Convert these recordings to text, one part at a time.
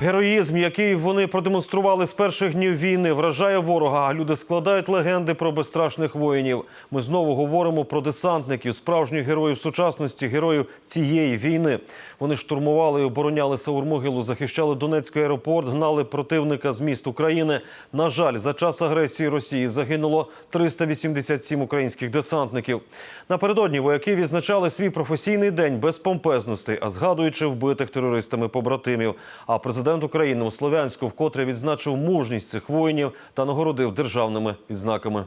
Героїзм, який вони продемонстрували з перших днів війни, вражає ворога. А люди складають легенди про безстрашних воїнів. Ми знову говоримо про десантників, справжніх героїв сучасності, героїв цієї війни. Вони штурмували і обороняли Саурмогилу, захищали Донецький аеропорт, гнали противника з міст України. На жаль, за час агресії Росії загинуло 387 українських десантників. Напередодні вояки відзначали свій професійний день без помпезностей, а згадуючи вбитих терористами побратимів. А президент України у Слов'янську вкотре відзначив мужність цих воїнів та нагородив державними відзнаками.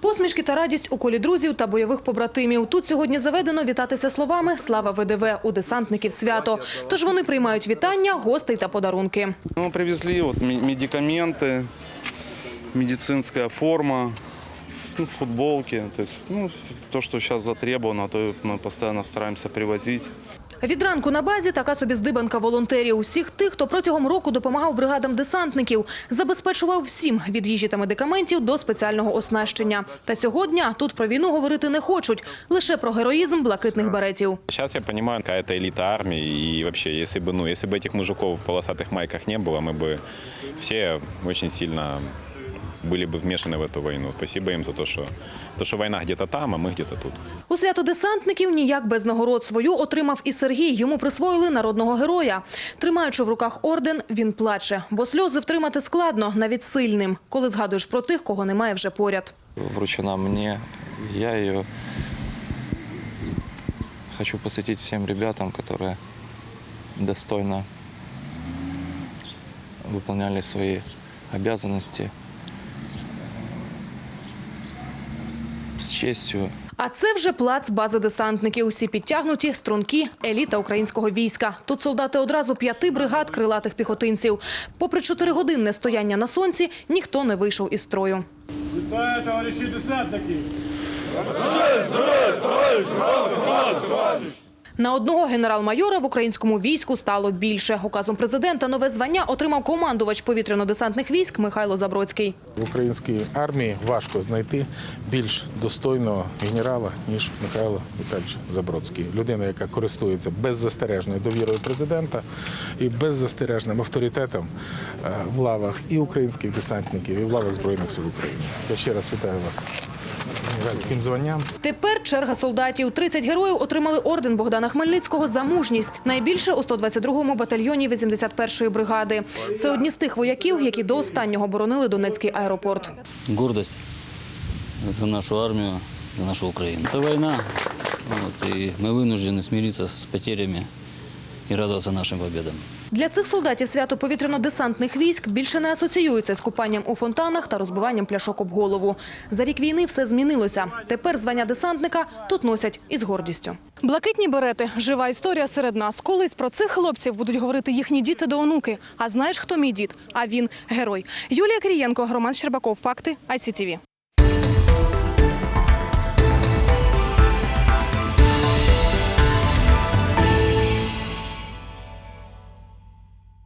Посмішки та радість у колі друзів та бойових побратимів. Тут сьогодні заведено вітатися словами «Слава ВДВ» у десантників свято. Тож вони приймають вітання, гостей та подарунки. Ну, привезли вот ме- медикаменты, медицинская форма, ну, футболки. То есть, ну, то, что сейчас затребовано, то мы постоянно стараемся привозить. Від ранку на базі така собі здибанка волонтерів. Усіх тих, хто протягом року допомагав бригадам десантників, забезпечував всім від їжі та медикаментів до спеціального оснащення. Та цього дня тут про війну говорити не хочуть, лише про героїзм блакитних беретів. Сейчас я понимаю, какая это элита армии, и вообще, если бы, ну, если бы этих мужиков в полосатых майках не было, мы бы все очень сильно были бы вмешаны в эту войну. Спасибо им за то, что, то, что война где-то там, а мы где-то тут. У свято десантників ніяк без нагород свою отримав і Сергій. Йому присвоїли народного героя. Тримаючи в руках орден, він плаче, бо сльози втримати складно, навіть сильним, коли згадуєш про тих, кого немає вже поряд. вручена мне. Я ее хочу посвятить всем ребятам, которые достойно выполняли свои обязанности С честью А це вже плац бази десантників. Усі підтягнуті, струнки, еліта українського війська. Тут солдати одразу п'яти бригад крилатих піхотинців. Попри чотиригодинне стояння на сонці, ніхто не вийшов із строю. Вітаю, товариші десантники! На одного генерал-майора в українському війську стало більше. Указом президента нове звання отримав командувач повітряно-десантних військ Михайло Забродський. В українській армії важко знайти більш достойного генерала, ніж Михайло Віталійович Забродський. Людина, яка користується беззастережною довірою президента і беззастережним авторитетом е, в лавах і українських десантників, і в лавах Збройних сил України. Я ще раз вітаю вас з генеральським званням. Тепер черга солдатів. 30 героїв отримали орден Богдана Хмельницького за мужність. Найбільше у 122-му батальйоні 81-ї бригади. Це одні з тих вояків, які до останнього боронили Донецький аеропорт. гордость за нашу армию, за нашу Украину. Это война, вот, и мы вынуждены смириться с потерями и радоваться нашим победам. Для цих солдатів свято повітряно-десантних військ більше не асоціюється з купанням у фонтанах та розбиванням пляшок об голову. За рік війни все змінилося. Тепер звання десантника тут носять із гордістю. Блакитні берети – жива історія серед нас. Колись про цих хлопців будуть говорити їхні діти до онуки. А знаєш, хто мій дід? А він – герой. Юлія Крієнко, Роман Щербаков. Факти ICTV.